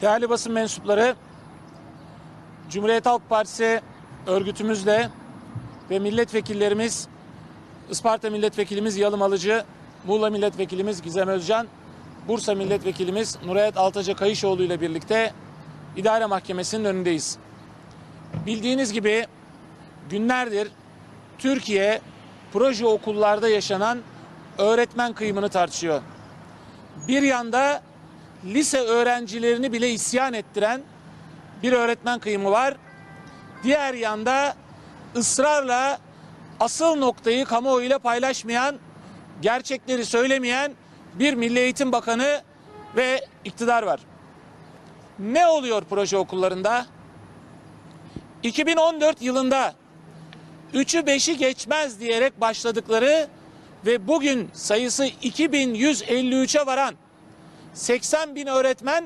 Değerli basın mensupları, Cumhuriyet Halk Partisi örgütümüzle ve milletvekillerimiz, Isparta Milletvekilimiz Yalım Alıcı, Muğla Milletvekilimiz Gizem Özcan, Bursa Milletvekilimiz Nurayet Altaca Kayışoğlu ile birlikte İdare Mahkemesi'nin önündeyiz. Bildiğiniz gibi günlerdir Türkiye proje okullarda yaşanan öğretmen kıyımını tartışıyor. Bir yanda lise öğrencilerini bile isyan ettiren bir öğretmen kıyımı var. Diğer yanda ısrarla asıl noktayı kamuoyuyla paylaşmayan, gerçekleri söylemeyen bir Milli Eğitim Bakanı ve iktidar var. Ne oluyor proje okullarında? 2014 yılında 3'ü 5'i geçmez diyerek başladıkları ve bugün sayısı 2153'e varan 80 bin öğretmen,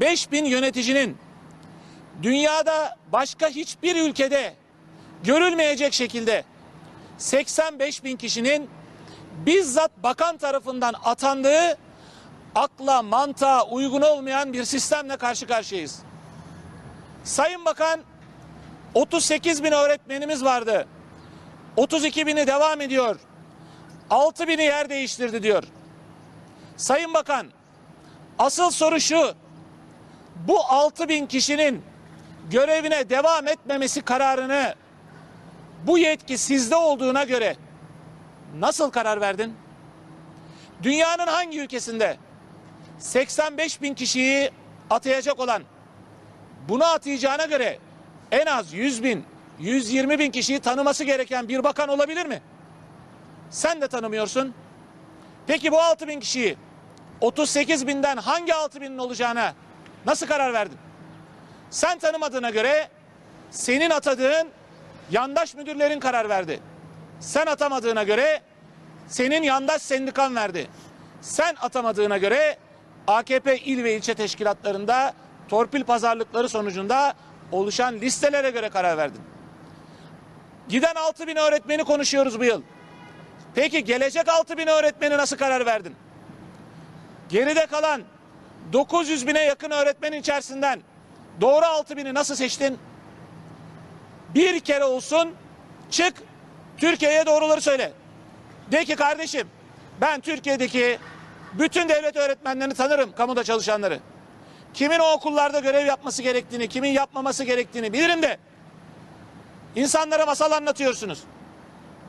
5 bin yöneticinin dünyada başka hiçbir ülkede görülmeyecek şekilde 85 bin kişinin bizzat bakan tarafından atandığı akla mantığa uygun olmayan bir sistemle karşı karşıyayız. Sayın Bakan 38 bin öğretmenimiz vardı. 32 bini devam ediyor. 6 bini yer değiştirdi diyor. Sayın Bakan asıl soru şu. Bu 6 bin kişinin görevine devam etmemesi kararını bu yetki sizde olduğuna göre nasıl karar verdin? Dünyanın hangi ülkesinde 85 bin kişiyi atayacak olan bunu atayacağına göre en az 100 bin, 120 bin kişiyi tanıması gereken bir bakan olabilir mi? Sen de tanımıyorsun. Peki bu 6 bin kişiyi 38 binden hangi 6 binin olacağına nasıl karar verdin? Sen tanımadığına göre senin atadığın yandaş müdürlerin karar verdi. Sen atamadığına göre senin yandaş sendikan verdi. Sen atamadığına göre AKP il ve ilçe teşkilatlarında torpil pazarlıkları sonucunda oluşan listelere göre karar verdin. Giden 6 bin öğretmeni konuşuyoruz bu yıl. Peki gelecek 6 bin öğretmeni nasıl karar verdin? Geride kalan 900 bine yakın öğretmenin içerisinden doğru 6 bini nasıl seçtin? Bir kere olsun çık Türkiye'ye doğruları söyle. De ki kardeşim ben Türkiye'deki bütün devlet öğretmenlerini tanırım kamuda çalışanları. Kimin o okullarda görev yapması gerektiğini, kimin yapmaması gerektiğini bilirim de insanlara masal anlatıyorsunuz.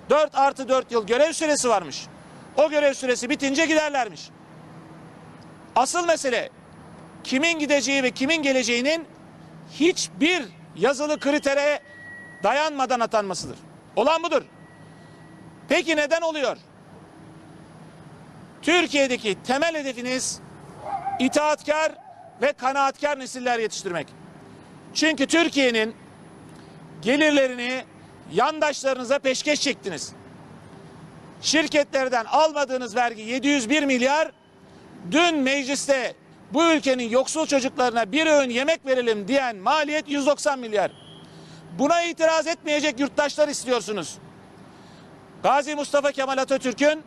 4 artı 4 yıl görev süresi varmış. O görev süresi bitince giderlermiş. Asıl mesele kimin gideceği ve kimin geleceğinin hiçbir yazılı kritere dayanmadan atanmasıdır. Olan budur. Peki neden oluyor? Türkiye'deki temel hedefiniz itaatkar ve kanaatkar nesiller yetiştirmek. Çünkü Türkiye'nin gelirlerini yandaşlarınıza peşkeş çektiniz. Şirketlerden almadığınız vergi 701 milyar, dün mecliste bu ülkenin yoksul çocuklarına bir öğün yemek verelim diyen maliyet 190 milyar. Buna itiraz etmeyecek yurttaşlar istiyorsunuz. Gazi Mustafa Kemal Atatürk'ün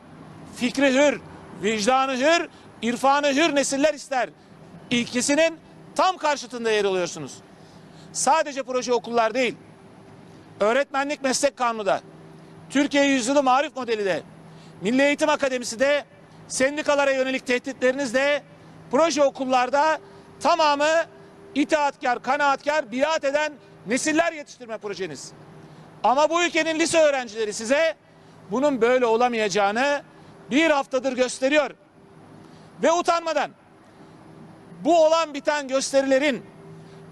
fikri hür, vicdanı hür, irfanı hür nesiller ister. İlkisinin tam karşıtında yer alıyorsunuz. Sadece proje okullar değil, öğretmenlik meslek kanunu da, Türkiye Yüzyılı Marif Modeli de, Milli Eğitim Akademisi de, sendikalara yönelik tehditleriniz de, proje okullarda tamamı itaatkar, kanaatkar, biat eden nesiller yetiştirme projeniz. Ama bu ülkenin lise öğrencileri size bunun böyle olamayacağını bir haftadır gösteriyor. Ve utanmadan bu olan biten gösterilerin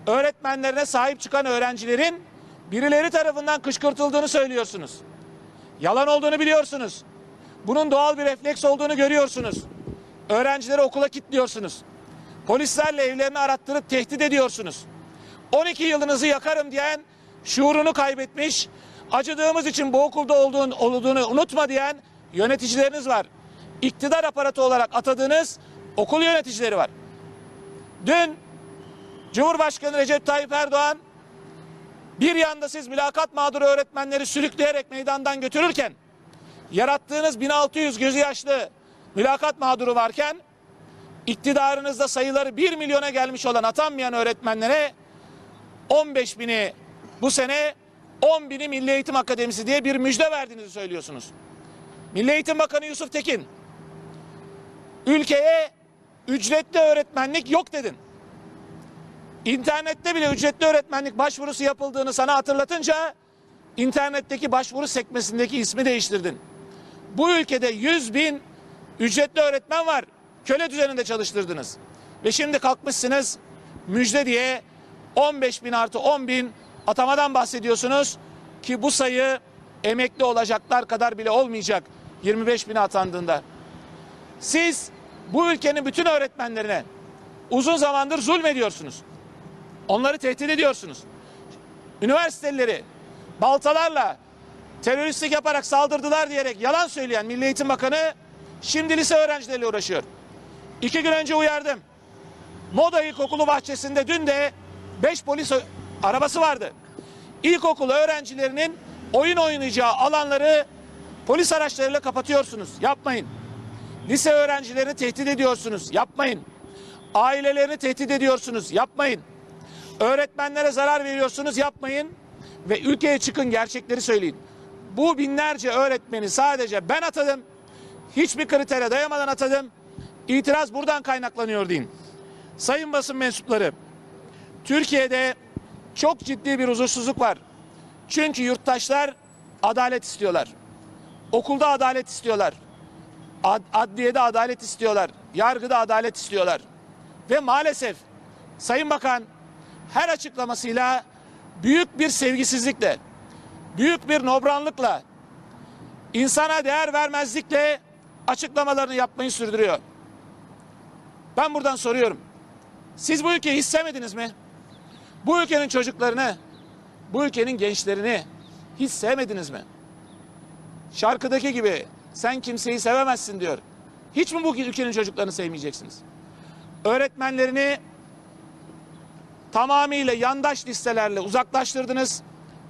öğretmenlerine sahip çıkan öğrencilerin birileri tarafından kışkırtıldığını söylüyorsunuz. Yalan olduğunu biliyorsunuz. Bunun doğal bir refleks olduğunu görüyorsunuz. Öğrencileri okula kilitliyorsunuz. Polislerle evlerini arattırıp tehdit ediyorsunuz. 12 yılınızı yakarım diyen şuurunu kaybetmiş, acıdığımız için bu okulda olduğun, olduğunu unutma diyen yöneticileriniz var. İktidar aparatı olarak atadığınız okul yöneticileri var. Dün Cumhurbaşkanı Recep Tayyip Erdoğan bir yanda siz mülakat mağduru öğretmenleri sürükleyerek meydandan götürürken yarattığınız 1600 gözü yaşlı mülakat mağduru varken iktidarınızda sayıları 1 milyona gelmiş olan atanmayan öğretmenlere 15 bini bu sene 10 bini Milli Eğitim Akademisi diye bir müjde verdiğinizi söylüyorsunuz. Milli Eğitim Bakanı Yusuf Tekin ülkeye ücretli öğretmenlik yok dedin. İnternette bile ücretli öğretmenlik başvurusu yapıldığını sana hatırlatınca internetteki başvuru sekmesindeki ismi değiştirdin. Bu ülkede 100 bin ücretli öğretmen var. Köle düzeninde çalıştırdınız. Ve şimdi kalkmışsınız müjde diye 15 bin artı 10 bin atamadan bahsediyorsunuz ki bu sayı emekli olacaklar kadar bile olmayacak 25 bine atandığında. Siz bu ülkenin bütün öğretmenlerine uzun zamandır zulmediyorsunuz. Onları tehdit ediyorsunuz. Üniversiteleri baltalarla teröristlik yaparak saldırdılar diyerek yalan söyleyen Milli Eğitim Bakanı şimdi lise öğrencileriyle uğraşıyor. İki gün önce uyardım. Moda İlkokulu bahçesinde dün de beş polis arabası vardı. İlkokul öğrencilerinin oyun oynayacağı alanları polis araçlarıyla kapatıyorsunuz. Yapmayın. Lise öğrencilerini tehdit ediyorsunuz. Yapmayın. Ailelerini tehdit ediyorsunuz. Yapmayın. Öğretmenlere zarar veriyorsunuz. Yapmayın. Ve ülkeye çıkın gerçekleri söyleyin. Bu binlerce öğretmeni sadece ben atadım. Hiçbir kritere dayamadan atadım. İtiraz buradan kaynaklanıyor deyin. Sayın basın mensupları, Türkiye'de çok ciddi bir huzursuzluk var. Çünkü yurttaşlar adalet istiyorlar. Okulda adalet istiyorlar. Ad- adliyede adalet istiyorlar. Yargıda adalet istiyorlar. Ve maalesef Sayın Bakan her açıklamasıyla büyük bir sevgisizlikle, büyük bir nobranlıkla, insana değer vermezlikle açıklamalarını yapmayı sürdürüyor. Ben buradan soruyorum. Siz bu ülkeyi hiç sevmediniz mi? Bu ülkenin çocuklarını, bu ülkenin gençlerini hiç sevmediniz mi? Şarkıdaki gibi sen kimseyi sevemezsin diyor. Hiç mi bu ülkenin çocuklarını sevmeyeceksiniz? Öğretmenlerini tamamıyla yandaş listelerle uzaklaştırdınız.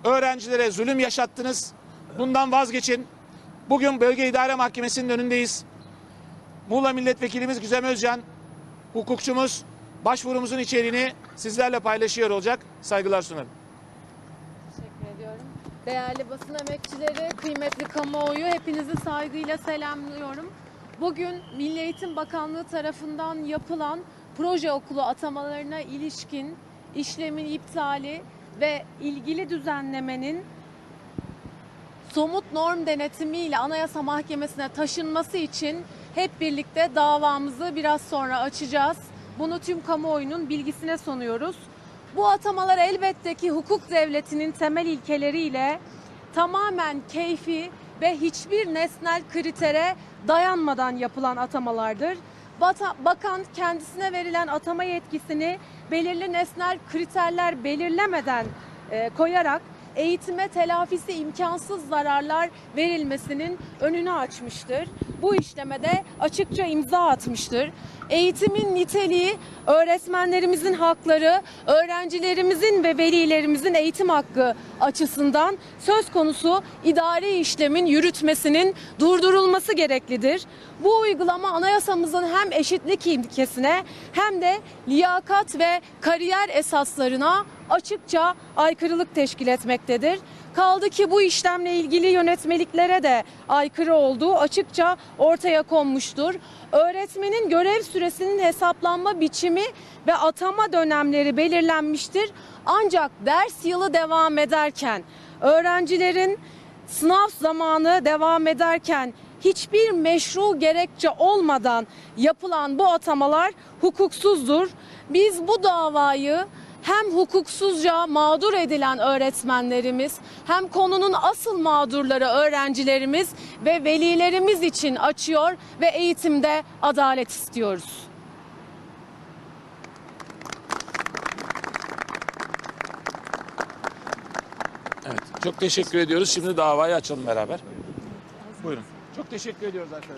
Öğrencilere zulüm yaşattınız. Bundan vazgeçin. Bugün Bölge İdare Mahkemesi'nin önündeyiz. Muğla Milletvekilimiz Güzem Özcan, hukukçumuz başvurumuzun içeriğini sizlerle paylaşıyor olacak. Saygılar sunarım. Teşekkür ediyorum. Değerli basın emekçileri, kıymetli kamuoyu hepinizi saygıyla selamlıyorum. Bugün Milli Eğitim Bakanlığı tarafından yapılan proje okulu atamalarına ilişkin işlemin iptali ve ilgili düzenlemenin somut norm denetimiyle Anayasa Mahkemesi'ne taşınması için hep birlikte davamızı biraz sonra açacağız. Bunu tüm kamuoyunun bilgisine sunuyoruz. Bu atamalar elbette ki hukuk devletinin temel ilkeleriyle tamamen keyfi ve hiçbir nesnel kritere dayanmadan yapılan atamalardır. Bakan kendisine verilen atama yetkisini belirli nesnel kriterler belirlemeden e, koyarak eğitime telafisi imkansız zararlar verilmesinin önünü açmıştır. Bu işlemede açıkça imza atmıştır. Eğitimin niteliği, öğretmenlerimizin hakları, öğrencilerimizin ve velilerimizin eğitim hakkı açısından söz konusu idari işlemin yürütmesinin durdurulması gereklidir. Bu uygulama anayasamızın hem eşitlik ilkesine hem de liyakat ve kariyer esaslarına açıkça aykırılık teşkil etmektedir. Kaldı ki bu işlemle ilgili yönetmeliklere de aykırı olduğu açıkça ortaya konmuştur. Öğretmenin görev süresinin hesaplanma biçimi ve atama dönemleri belirlenmiştir. Ancak ders yılı devam ederken öğrencilerin sınav zamanı devam ederken hiçbir meşru gerekçe olmadan yapılan bu atamalar hukuksuzdur. Biz bu davayı hem hukuksuzca mağdur edilen öğretmenlerimiz hem konunun asıl mağdurları öğrencilerimiz ve velilerimiz için açıyor ve eğitimde adalet istiyoruz. Evet. Çok teşekkür ediyoruz. Şimdi davayı açalım beraber. Buyurun. Çok teşekkür ediyoruz arkadaşlar.